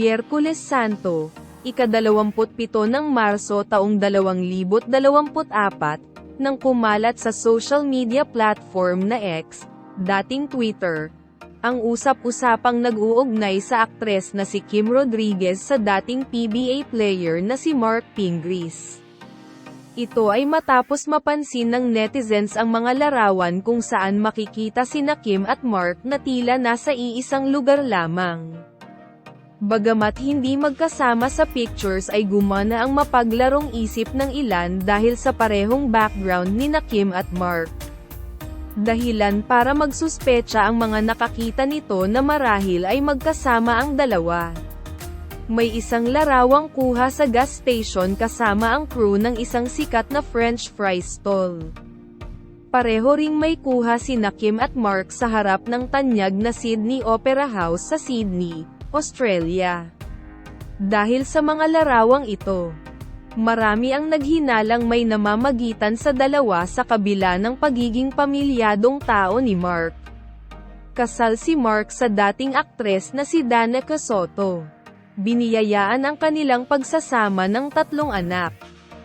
Miyerkules Santo, ikadalawamputpito ng Marso taong 2024, nang kumalat sa social media platform na X, dating Twitter, ang usap-usapang nag-uugnay sa aktres na si Kim Rodriguez sa dating PBA player na si Mark Pingris. Ito ay matapos mapansin ng netizens ang mga larawan kung saan makikita sina Kim at Mark na tila nasa iisang lugar lamang. Bagamat hindi magkasama sa pictures ay gumana ang mapaglarong isip ng ilan dahil sa parehong background ni na Kim at Mark. Dahilan para magsuspecha ang mga nakakita nito na marahil ay magkasama ang dalawa. May isang larawang kuha sa gas station kasama ang crew ng isang sikat na french fry stall. Pareho ring may kuha si Kim at Mark sa harap ng tanyag na Sydney Opera House sa Sydney, Australia. Dahil sa mga larawang ito, marami ang naghinalang may namamagitan sa dalawa sa kabila ng pagiging pamilyadong tao ni Mark. Kasal si Mark sa dating aktres na si Danica Soto. Biniyayaan ang kanilang pagsasama ng tatlong anak.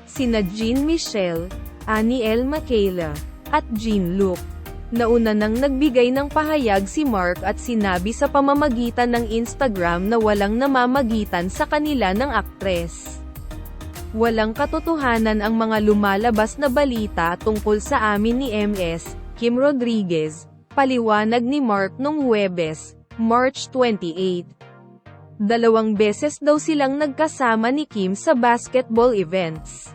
Sina Jean Michelle, Annie L. Michaela, at Jean Luke. Nauna nang nagbigay ng pahayag si Mark at sinabi sa pamamagitan ng Instagram na walang namamagitan sa kanila ng aktres. Walang katotohanan ang mga lumalabas na balita tungkol sa amin ni MS, Kim Rodriguez, paliwanag ni Mark nung Huwebes, March 28. Dalawang beses daw silang nagkasama ni Kim sa basketball events.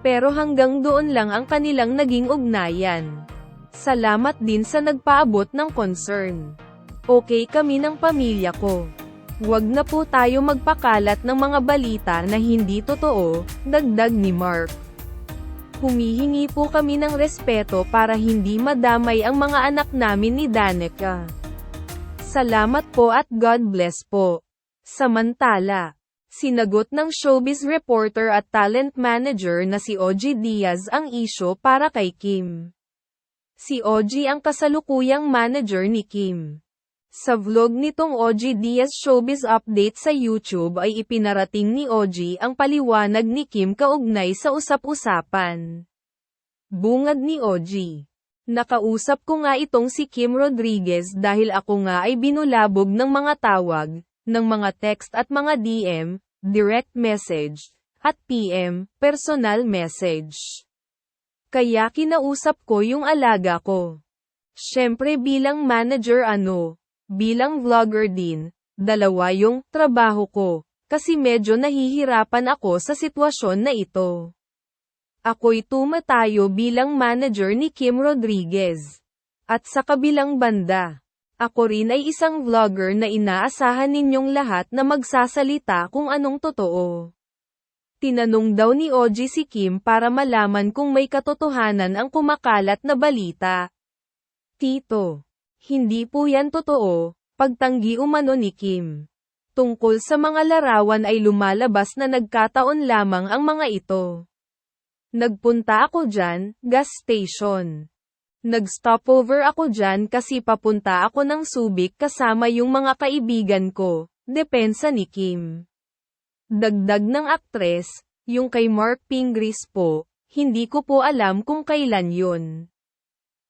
Pero hanggang doon lang ang kanilang naging ugnayan. Salamat din sa nagpaabot ng concern. Okay kami ng pamilya ko. Huwag na po tayo magpakalat ng mga balita na hindi totoo, dagdag ni Mark. Humihingi po kami ng respeto para hindi madamay ang mga anak namin ni Danica. Salamat po at God bless po. Samantala, sinagot ng showbiz reporter at talent manager na si Oji Diaz ang isyo para kay Kim. Si Oji ang kasalukuyang manager ni Kim. Sa vlog nitong Oji Diaz Showbiz Update sa YouTube ay ipinarating ni Oji ang paliwanag ni Kim kaugnay sa usap-usapan. Bungad ni Oji. Nakausap ko nga itong si Kim Rodriguez dahil ako nga ay binulabog ng mga tawag, ng mga text at mga DM, direct message, at PM, personal message. Kaya kinausap ko yung alaga ko. Siyempre bilang manager ano, bilang vlogger din, dalawa yung trabaho ko, kasi medyo nahihirapan ako sa sitwasyon na ito. Ako'y tumatayo bilang manager ni Kim Rodriguez. At sa kabilang banda, ako rin ay isang vlogger na inaasahan ninyong lahat na magsasalita kung anong totoo. Tinanong daw ni Oji si Kim para malaman kung may katotohanan ang kumakalat na balita. Tito, hindi po yan totoo, pagtanggi umano ni Kim. Tungkol sa mga larawan ay lumalabas na nagkataon lamang ang mga ito. Nagpunta ako dyan, gas station. Nag-stopover ako dyan kasi papunta ako ng Subic kasama yung mga kaibigan ko, depensa ni Kim. Dagdag ng aktres, yung kay Mark Pingris po, hindi ko po alam kung kailan yun.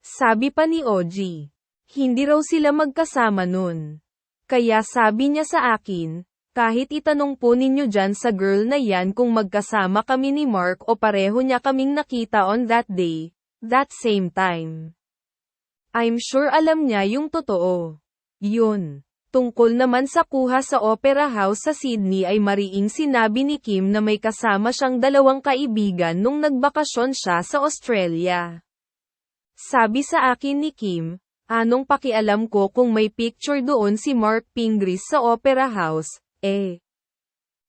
Sabi pa ni Oji, hindi raw sila magkasama nun. Kaya sabi niya sa akin, kahit itanong po ninyo dyan sa girl na yan kung magkasama kami ni Mark o pareho niya kaming nakita on that day, that same time. I'm sure alam niya yung totoo. Yun. Tungkol naman sa kuha sa Opera House sa Sydney ay mariing sinabi ni Kim na may kasama siyang dalawang kaibigan nung nagbakasyon siya sa Australia. Sabi sa akin ni Kim, anong pakialam ko kung may picture doon si Mark Pingris sa Opera House, eh.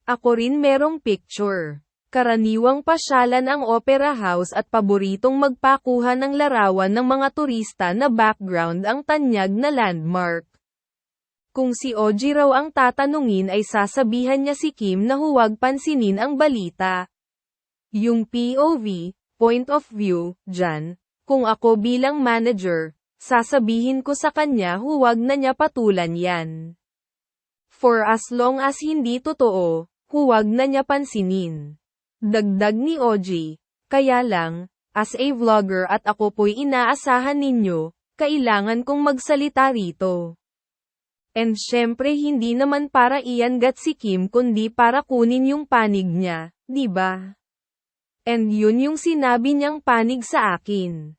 Ako rin merong picture. Karaniwang pasyalan ang Opera House at paboritong magpakuha ng larawan ng mga turista na background ang tanyag na landmark. Kung si Oji raw ang tatanungin ay sasabihan niya si Kim na huwag pansinin ang balita. Yung POV, point of view, dyan, kung ako bilang manager, sasabihin ko sa kanya huwag na niya patulan yan. For as long as hindi totoo, huwag na niya pansinin. Dagdag ni OG, kaya lang, as a vlogger at ako po'y inaasahan ninyo, kailangan kong magsalita rito. And syempre hindi naman para iangat si Kim kundi para kunin yung panig niya, di ba? And yun yung sinabi niyang panig sa akin.